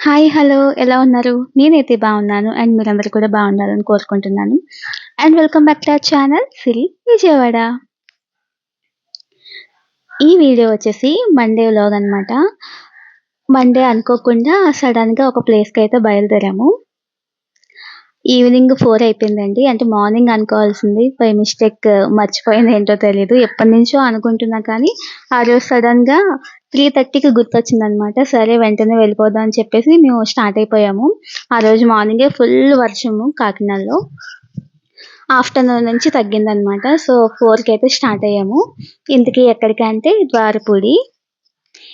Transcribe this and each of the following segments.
Hi! Hello! ఎలా ఉన్నారు? నేనైతే బాగున్నాను. అండ్ మీరందరూ కూడా బాగుండాలని కోరుకుంటున్నాను. And welcome back to our channel Siri Vijayawada. ఈ వీడియో వచ్చేసి మండే వ్లాగ్ అనమాట. మండే అనుకోకుండా సడన్‌గా ఒక ప్లేస్కి అయితే బయలుదేరాము. ఈవినింగ్ ఫోర్ అయిపోయిందండి. అంటే మార్నింగ్ అనుకోవాల్సింది బై మిస్టేక్ మర్చిపోయింది ఏంటో తెలీదు. ఎప్పటినుంచో అనుకుంటున్నా కానీ ఆ రోజు సడన్‌గా 3:30కి గుర్తొచ్చిందనమాట. సరే వెంటనే వెళ్ళిపోదాం అని చెప్పేసి మేము స్టార్ట్ అయిపోయాము. ఆ రోజు మార్నింగే ఫుల్ వర్షము కాకినాడలో. ఆఫ్టర్‌నూన్ నుంచి తగ్గిందనమాట. సో ఫోర్కి అయితే స్టార్ట్ అయ్యాము. ఇంతకీ ఎక్కడికంటే ద్వారపూడి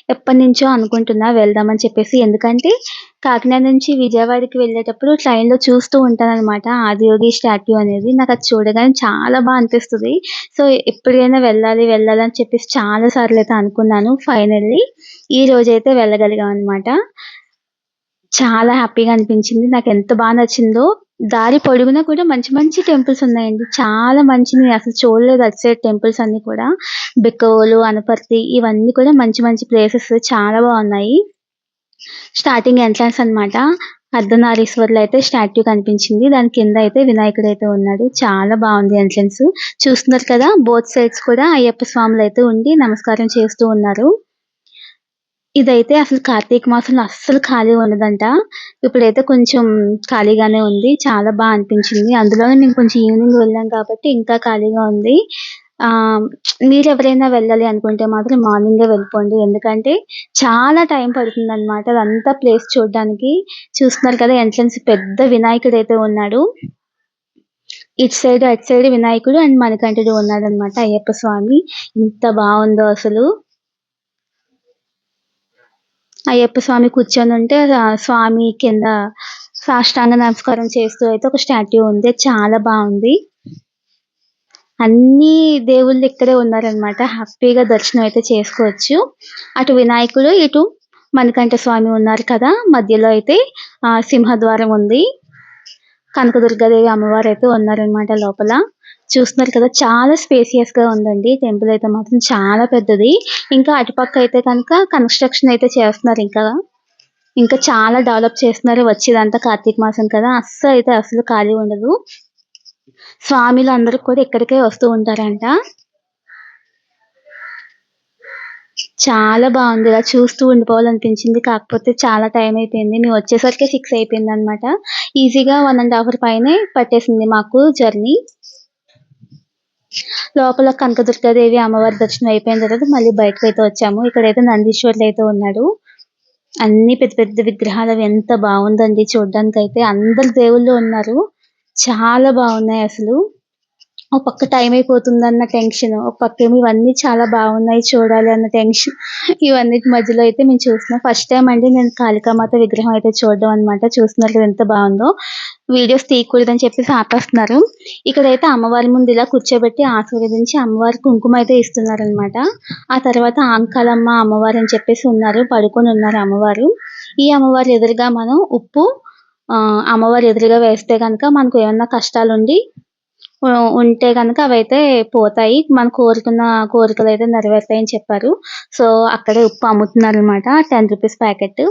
ఎప్పటి ఎప్పటినుంచో అనుకుంటున్నా వెళ్దామని చెప్పేసి. ఎందుకంటే కాకినాడ నుంచి విజయవాడకి వెళ్ళేటప్పుడు ట్రైన్‌లో చూస్తూ ఉంటాననమాట. ఆదియోగి స్టాట్యూ అనేది. నాకు అది చూడగానే చాలా బాగా అనిపిస్తుంది సో ఎప్పుడైనా వెళ్ళాలి, వెళ్ళాలి అని చెప్పేసి చాలా సార్లు అయితే అనుకున్నాను. ఫైనల్లీ ఈ రోజు అయితే వెళ్ళగలిగాం అనమాట. చాలా హ్యాపీగా అనిపించింది. నాకు ఎంత బాగా నచ్చిందో. దారి పొడుగునా కూడా మంచి మంచి టెంపుల్స్ ఉన్నాయండి. చాలా మంచి నేను అసలు చూడలేదు అటు సైడ్ టెంపుల్స్ అన్ని కూడా. బిక్కవోలు, అనపర్తి ఇవన్నీ కూడా మంచి మంచి ప్లేసెస్ చాలా బాగున్నాయి. స్టార్టింగ్ ఎంట్రన్స్ అనమాట. అర్ధనారీశ్వరులు అయితే స్టాట్యూ కనిపించింది. దాని కింద అయితే వినాయకుడు అయితే ఉన్నాడు. చాలా బాగుంది ఎంట్రన్స్. చూస్తున్నారు కదా బోత్ సైడ్స్ కూడా అయ్యప్ప స్వాములు అయితే ఉండి నమస్కారం చేస్తూ ఉన్నారు. ఇదైతే అసలు కార్తీక మాసంలో అస్సలు ఖాళీ ఉండదంట. ఇప్పుడైతే కొంచెం ఖాళీగానే ఉంది. చాలా బాగా అనిపించింది. అందులోనే మేము కొంచెం ఈవినింగ్ వెళ్ళాం కాబట్టి ఇంకా ఖాళీగా ఉంది. మీరు ఎవరైనా వెళ్ళాలి అనుకుంటే మాత్రం మార్నింగే వెళ్ళిపోండి. ఎందుకంటే చాలా టైం పడుతుందనమాట. అదంతా ప్లేస్ చూడడానికి. చూస్తున్నారు కదా ఎంట్రన్స్ పెద్ద వినాయకుడు అయితే ఉన్నాడు. ఇటు సైడ్, అటు సైడ్ వినాయకుడు అండ్ మణికంఠుడు ఉన్నాడనమాట అయ్యప్ప స్వామి. ఎంత బాగుందో అసలు. అయ్యప్ప స్వామి కూర్చొని ఉంటే స్వామి కింద సాష్టాంగ నమస్కారం చేస్తూ అయితే ఒక స్టాట్యూ ఉంది. చాలా బాగుంది అన్ని దేవుళ్ళు ఇక్కడే ఉన్నారనమాట. హ్యాపీగా దర్శనం అయితే చేసుకోవచ్చు. అటు వినాయకుడు, ఇటు మణికంఠ స్వామి ఉన్నారు కదా! మధ్యలో అయితే సింహద్వారం ఉంది. కనకదుర్గాదేవి అమ్మవారు అయితే ఉన్నారనమాట లోపల. చూస్తున్నారు కదా చాలా స్పేసియస్గా ఉందండి. టెంపుల్ అయితే మాత్రం చాలా పెద్దది. ఇంకా అటుపక్క అయితే కనుక కన్‌స్ట్రక్షన్ అయితే చేస్తున్నారు ఇంకా. ఇంకా చాలా డెవలప్ చేస్తున్నారు. వచ్చేదంతా కార్తీక మాసం కదా! అస్సలు అయితే అసలు ఖాళీ ఉండదు. స్వామిలు అందరూ కూడా ఇక్కడికే వస్తూ ఉంటారంట. చాలా బాగుంది ఇలా చూస్తూ ఉండిపోవాలనిపించింది. కాకపోతే చాలా టైం అయిపోయింది. మేము వచ్చేసరికి ఫిక్స్ అయిపోయింది అనమాట ఈజీగా 1 ½ అవర్ పైనే పట్టేసింది మాకు జర్నీ. లోపల కనకదుర్గాదేవి అమ్మవారి దర్శనం అయిపోయిన తర్వాత మళ్ళీ బయటకు అయితే వచ్చాము. ఇక్కడైతే నందీశ్వరులు అయితే ఉన్నాడు. అన్ని పెద్ద పెద్ద విగ్రహాలు అవి ఎంత చూడటానికి అయితే అందరు దేవుళ్ళు ఉన్నారు. చాలా బాగున్నాయి అసలు. ఒక పక్క టైం అయిపోతుందన్న టెన్షన్. ఒక పక్కేమో ఇవన్నీ చాలా బాగున్నాయి చూడాలి అన్న టెన్షన్. ఇవన్నిటి మధ్యలో అయితే మేము చూస్తున్నాం. ఫస్ట్ టైం అండి నేను కాళికామాత విగ్రహం అయితే చూడడం అనమాట. చూస్తున్నారు ఎంత బాగుందో వీడియోస్ తీయకూడదని చెప్పేసి ఆపేస్తున్నారు. ఇక్కడైతే అమ్మవారి ముందు ఇలా కూర్చోబెట్టి ఆశీర్వదించి అమ్మవారి కుంకుమ అయితే ఇస్తున్నారనమాట. ఆ తర్వాత ఆంకాలమ్మ అమ్మవారు అని చెప్పేసి ఉన్నారు. పడుకొని ఉన్నారు అమ్మవారు. ఈ అమ్మవారి ఎదురుగా మనం ఉప్పు అమ్మవారి ఎదురుగా వేస్తే కనుక మనకు ఏమన్నా కష్టాలుండి ఉంటే గనక అవైతే పోతాయి. మన కోరుకున్న కోరికలు అయితే నెరవేరుతాయని చెప్పారు. సో అక్కడే ఉప్పు అమ్ముతున్నారు అనమాట టెన్ రూపీస్ ప్యాకెట్.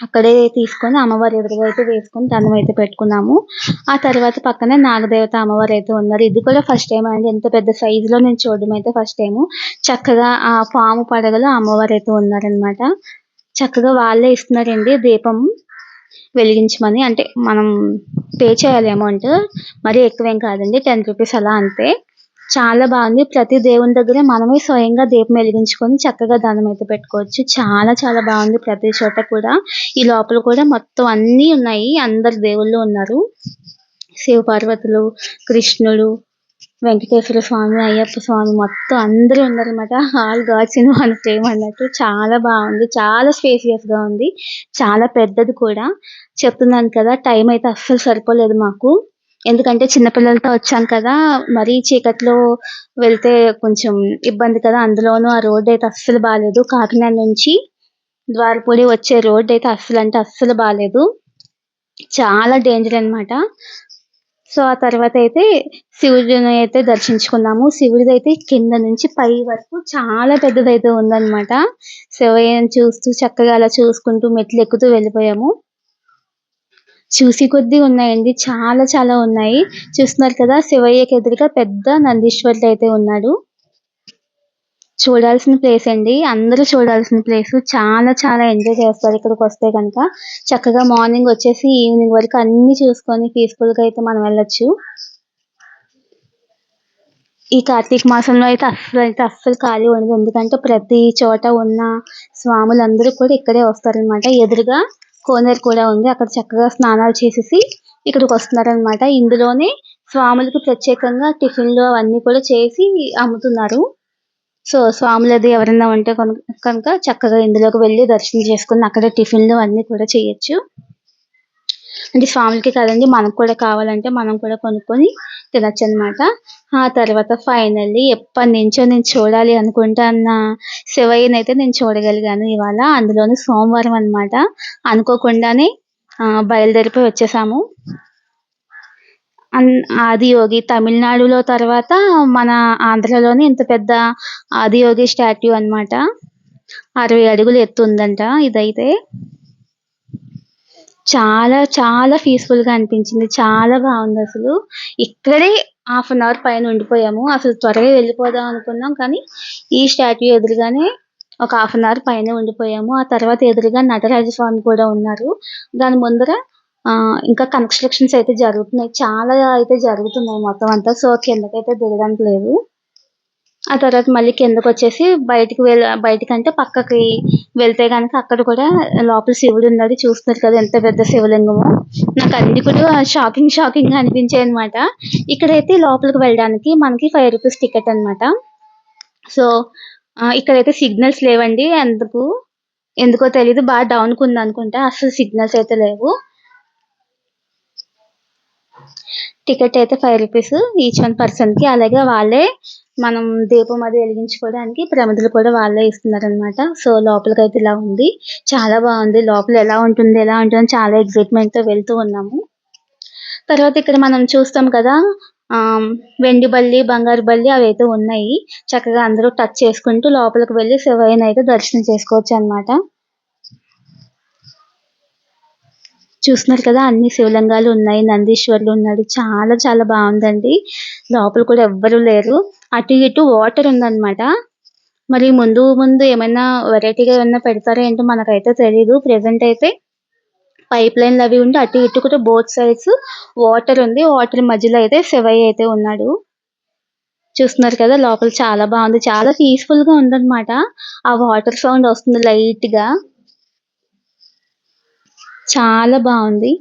అక్కడే తీసుకొని అమ్మవారి ఎదురుగా అయితే వేసుకొని దండం అయితే పెట్టుకున్నాము. ఆ తర్వాత పక్కనే నాగదేవత అమ్మవారు అయితే ఉన్నారు. ఇది కూడా ఫస్ట్ టైం అండి. ఎంత పెద్ద సైజులో నేను చూడడం అయితే ఫస్ట్ టైం చక్కగా ఆ పాము పడగలో అమ్మవారు అయితే ఉన్నారనమాట. చక్కగా వాళ్ళే ఇస్తున్నారండి దీపం వెలిగించమని. అంటే మనం పే చేయాలి అమౌంట్. మరీ ఎక్కువేం కాదండి. 10 రూపీస్ అలా అంతే. చాలా బాగుంది ప్రతి దేవుని దగ్గర మనమే స్వయంగా దీపం వెలిగించుకొని చక్కగా దండం అయితే పెట్టుకోవచ్చు. చాలా చాలా బాగుంది ప్రతి చోట కూడా. ఈ లోపల కూడా మొత్తం అన్ని ఉన్నాయి. అందరు దేవుళ్ళు ఉన్నారు. శివపార్వతులు, కృష్ణుడు, వెంకటేశ్వర స్వామి, అయ్యప్ప స్వామి మొత్తం అందరూ ఉన్నారనమాట. All gods in one frame అన్నట్టు. చాలా బాగుంది చాలా స్పేసియస్‌గా ఉంది. చాలా పెద్దది కూడా. చెప్తున్నాను కదా టైం అయితే అస్సలు సరిపోలేదు మాకు. ఎందుకంటే చిన్న పిల్లలతో వచ్చాం కదా! మరీ చీకట్లో వెళ్తే కొంచెం ఇబ్బంది కదా! అందులోనూ ఆ రోడ్ అయితే అస్సలు బాగాలేదు కాకినాడ నుంచి ద్వారపూడి వచ్చే రోడ్ అయితే అస్సలు అంటే అస్సలు బాగాలేదు చాలా డేంజర్ అనమాట. సో ఆ తర్వాత అయితే శివుడిని అయితే దర్శించుకున్నాము శివుడిది అయితే కింద నుంచి పై వరకు చాలా పెద్దదైతే ఉందన్నమాట శివయ్యను చూస్తూ చక్కగా అలా చూసుకుంటూ మెట్లు ఎక్కుతూ వెళ్ళిపోయాము చూసి కొద్దీ ఉన్నాయండి. చాలా చాలా ఉన్నాయి. చూస్తున్నారు కదా శివయ్యకి ఎదురుగా పెద్ద నందీశ్వరుడు అయితే ఉన్నాడు చూడాల్సిన ప్లేస్ అండి. అందరూ చూడాల్సిన ప్లేస్ చాలా చాలా ఎంజాయ్ చేస్తారు ఇక్కడికి వస్తే కనుక. చక్కగా మార్నింగ్ వచ్చేసి ఈవినింగ్ వరకు అన్ని చూసుకొని పీస్ఫుల్గా అయితే మనం వెళ్ళొచ్చు. ఈ కార్తీక మాసంలో అయితే అస్సలు అయితే అస్సలు ఖాళీ ఉండదు. ఎందుకంటే ప్రతి చోట ఉన్న స్వాములందరూ కూడా ఇక్కడే వస్తారనమాట ఎదురుగా కోనేరు కూడా ఉంది. అక్కడ చక్కగా స్నానాలు చేసేసి ఇక్కడికి వస్తున్నారనమాట ఇందులోనే స్వాములకి ప్రత్యేకంగా టిఫిన్లు అవన్నీ కూడా చేసి అమ్ముతున్నారు. సో స్వాములది ఎవరైనా ఉంటే కనుక చక్కగా ఇందులోకి వెళ్ళి దర్శనం చేసుకుని అక్కడ టిఫిన్లు అన్నీ కూడా చేయొచ్చు. అంటే స్వాములకి కదండి మనకు కూడా కావాలంటే మనం కూడా కొనుక్కొని తినచ్చు అనమాట ఆ తర్వాత ఫైనల్లీ ఎప్పటి నుంచో నేను చూడాలి అనుకుంటున్న శివయ్యని అయితే నేను చూడగలిగాను ఇవాళ. అందులోని సోమవారం అనమాట అనుకోకుండానే బయలుదేరిపోయి వచ్చేసాము. ఆదియోగి తమిళనాడులో తర్వాత మన ఆంధ్రలోనే ఇంత పెద్ద ఆదియోగి స్టాట్యూ అన్నమాట. అరవై అడుగులు ఎత్తు ఉందంట ఇదైతే. చాలా చాలా పీస్ఫుల్గా అనిపించింది. చాలా బాగుంది అసలు. ఇక్కడే హాఫ్ అన్ అవర్ పైన ఉండిపోయాము. అసలు త్వరగా వెళ్ళిపోదాం అనుకున్నాం కానీ ఈ స్టాట్యూ ఎదురుగానే ఒక హాఫ్ అన్ అవర్ పైన ఉండిపోయాము. ఆ తర్వాత ఎదురుగా నటరాజ స్వామి కూడా ఉన్నారు. దాని ముందర ఆ ఇంకా కన్స్ట్రక్షన్స్ అయితే జరుగుతున్నాయి. చాలా అయితే జరుగుతున్నాయి మొత్తం అంతా. సో కిందకైతే దిగడానికి లేదు. ఆ తర్వాత మళ్ళీ కిందకు వచ్చేసి బయటికి వెళ్ బయటికి అంటే పక్కకి వెళ్తే కనుక అక్కడ కూడా లోపల శివుడు ఉన్నాడు. చూస్తున్నారు కదా ఎంత పెద్ద శివలింగము. నాకు అన్ని కూడా షాకింగ్ షాకింగ్గా అనిపించాయి అనమాట ఇక్కడైతే లోపలికి వెళ్ళడానికి మనకి ఫైవ్ రూపీస్ టికెట్ అనమాట సో ఇక్కడైతే సిగ్నల్స్ లేవండి. ఎందుకు? ఎందుకో తెలియదు బాగా డౌన్కు ఉంది అనుకుంటా. అసలు సిగ్నల్స్ అయితే లేవు. టికెట్ అయితే ఫైవ్ రూపీస్ ఈచ్ వన్ పర్సన్కి అలాగే వాళ్ళే మనం దీపం అది వెలిగించుకోవడానికి ప్రమిదలు కూడా వాళ్ళే ఇస్తున్నారనమాట సో లోపలికి అయితే ఇలా ఉంది. చాలా బాగుంది. లోపల ఎలా ఉంటుంది ఎలా ఉంటుంది చాలా ఎక్సైట్మెంట్తో వెళ్తూ ఉన్నాము. తర్వాత ఇక్కడ మనం చూస్తాం కదా ఆ వెండి బల్లి బంగారు బల్లి అవి అయితే ఉన్నాయి. చక్కగా అందరూ టచ్ చేసుకుంటూ లోపలికి వెళ్ళి శివయ్యని అయితే దర్శనం చేసుకోవచ్చు అనమాట చూస్తున్నారు కదా అన్ని శివలింగాలు ఉన్నాయి నందీశ్వరులు ఉన్నాడు చాలా చాలా బాగుందండి. లోపల కూడా ఎవ్వరు లేరు. అటు ఇటు వాటర్ ఉందన్నమాట. మరి ముందు ముందు ఏమైనా వెరైటీగా ఏమైనా పెడతారో ఏంటో మనకైతే తెలీదు. ప్రెసెంట్ అయితే పైప్ లైన్లు అవి ఉండి అటు ఇటు కూడా బోత్ సైడ్స్ వాటర్ ఉంది. వాటర్ మధ్యలో అయితే శివయ్య అయితే ఉన్నాడు. చూస్తున్నారు కదా లోపల చాలా బాగుంది. చాలా పీస్ఫుల్గా ఉందన్నమాట. ఆ వాటర్ సౌండ్ వస్తుంది లైట్గా చాలా బాగుంది.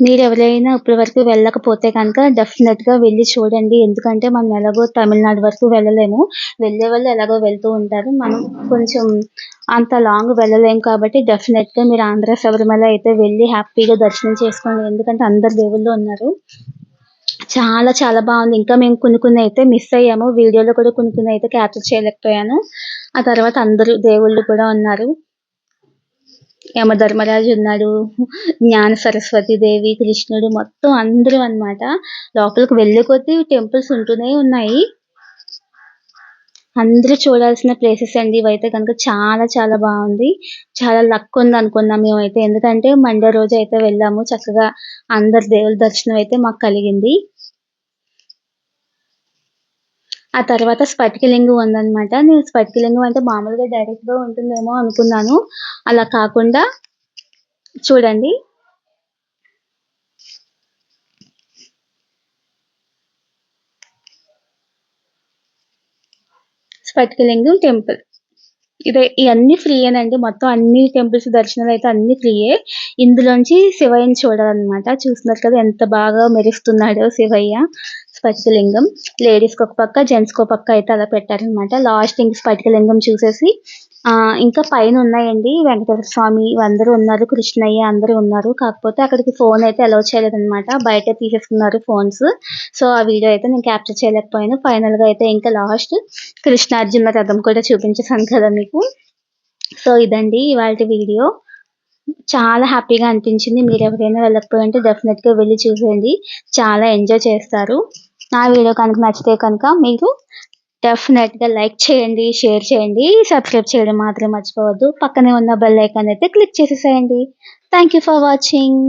మీరు ఎవరైనా ఇప్పటి వరకు వెళ్ళకపోతే కనుక డెఫినెట్గా వెళ్ళి చూడండి. ఎందుకంటే మనం ఎలాగో తమిళనాడు వరకు వెళ్ళలేము. వెళ్ళే వాళ్ళు ఎలాగో వెళ్తూ ఉంటారు. మనం కొంచెం అంత లాంగ్ వెళ్ళలేము కాబట్టి డెఫినెట్గా మీరు ఆంధ్ర శబరిమల అయితే వెళ్ళి హ్యాపీగా దర్శనం చేసుకోండి. ఎందుకంటే అందరు దేవుళ్ళు ఉన్నారు. చాలా చాలా బాగుంది. ఇంకా మేము కొన్ని కొన్ని అయితే మిస్ అయ్యాము. వీడియోలో కూడా కొన్ని కొన్ని అయితే క్యాప్చర్ చేయలేకపోయాను. ఆ తర్వాత అందరూ దేవుళ్ళు కూడా ఉన్నారు. యమధర్మరాజు ఉన్నాడు. జ్ఞాన సరస్వతి దేవి కృష్ణుడు మొత్తం అందరూ అన్నమాట. లోపలికి వెళ్ళే కొద్దీ టెంపుల్స్ ఉంటూనే ఉన్నాయి. అందరూ చూడాల్సిన ప్లేసెస్ అండి. ఇవైతే కనుక చాలా చాలా బాగుంది. చాలా లక్ ఉంది అనుకున్నాం మేమైతే. ఎందుకంటే మండే రోజు అయితే వెళ్ళాము. చక్కగా అందరి దేవుల దర్శనం అయితే మాకు కలిగింది. ఆ తర్వాత స్ఫటికలింగం ఉందన్నమాట. నేను స్ఫటికలింగం అంటే మామూలుగా డైరెక్ట్గా ఉంటుందేమో అనుకున్నాను. అలా కాకుండా చూడండి. స్ఫటికలింగం టెంపుల్. ఇదే ఇవన్నీ ఫ్రీయేనండి మొత్తం అన్ని టెంపుల్స్ దర్శనాలు అయితే అన్ని ఫ్రీయే ఇందులోంచి శివయ్యని చూడాలన్నమాట. చూస్తున్నారు కదా ఎంత బాగా మెరుస్తున్నాడో శివయ్య. స్ఫటికలింగం లేడీస్కి ఒక పక్క జెంట్స్కి ఒక పక్క అయితే అలా పెట్టారనమాట. లాస్ట్ ఇంక స్ఫటికలింగం చూసేసి ఆ ఇంకా పైన ఉన్నాయండి వెంకటేశ్వర స్వామి. అందరూ ఉన్నారు కృష్ణయ్య అందరూ ఉన్నారు. కాకపోతే అక్కడికి ఫోన్ అయితే అలౌ చేయలేదన్నమాట బయట తీసేసుకున్నారు ఫోన్స్ సో ఆ వీడియో అయితే నేను క్యాప్చర్ చేయలేకపోయాను. ఫైనల్గా అయితే ఇంకా లాస్ట్ కృష్ణార్జున రథం కూడా చూపించేసాను కదా మీకు. సో ఇదండి ఇవాళ వీడియో. చాలా హ్యాపీగా అనిపించింది. మీరు ఎవరైనా వెళ్ళకపోయి ఉంటే డెఫినెట్గా వెళ్ళి చూసేయండి. చాలా ఎంజాయ్ చేస్తారు. నా వీడియో కనుక నచ్చితే కనుక మీరు డెఫినెట్గా లైక్ చేయండి షేర్ చేయండి సబ్స్క్రైబ్ చేయడం మాత్రం మర్చిపోవద్దు. పక్కనే ఉన్న బెల్ ఐకాన్ అయితే క్లిక్ చేసేసేయండి. Thank for watching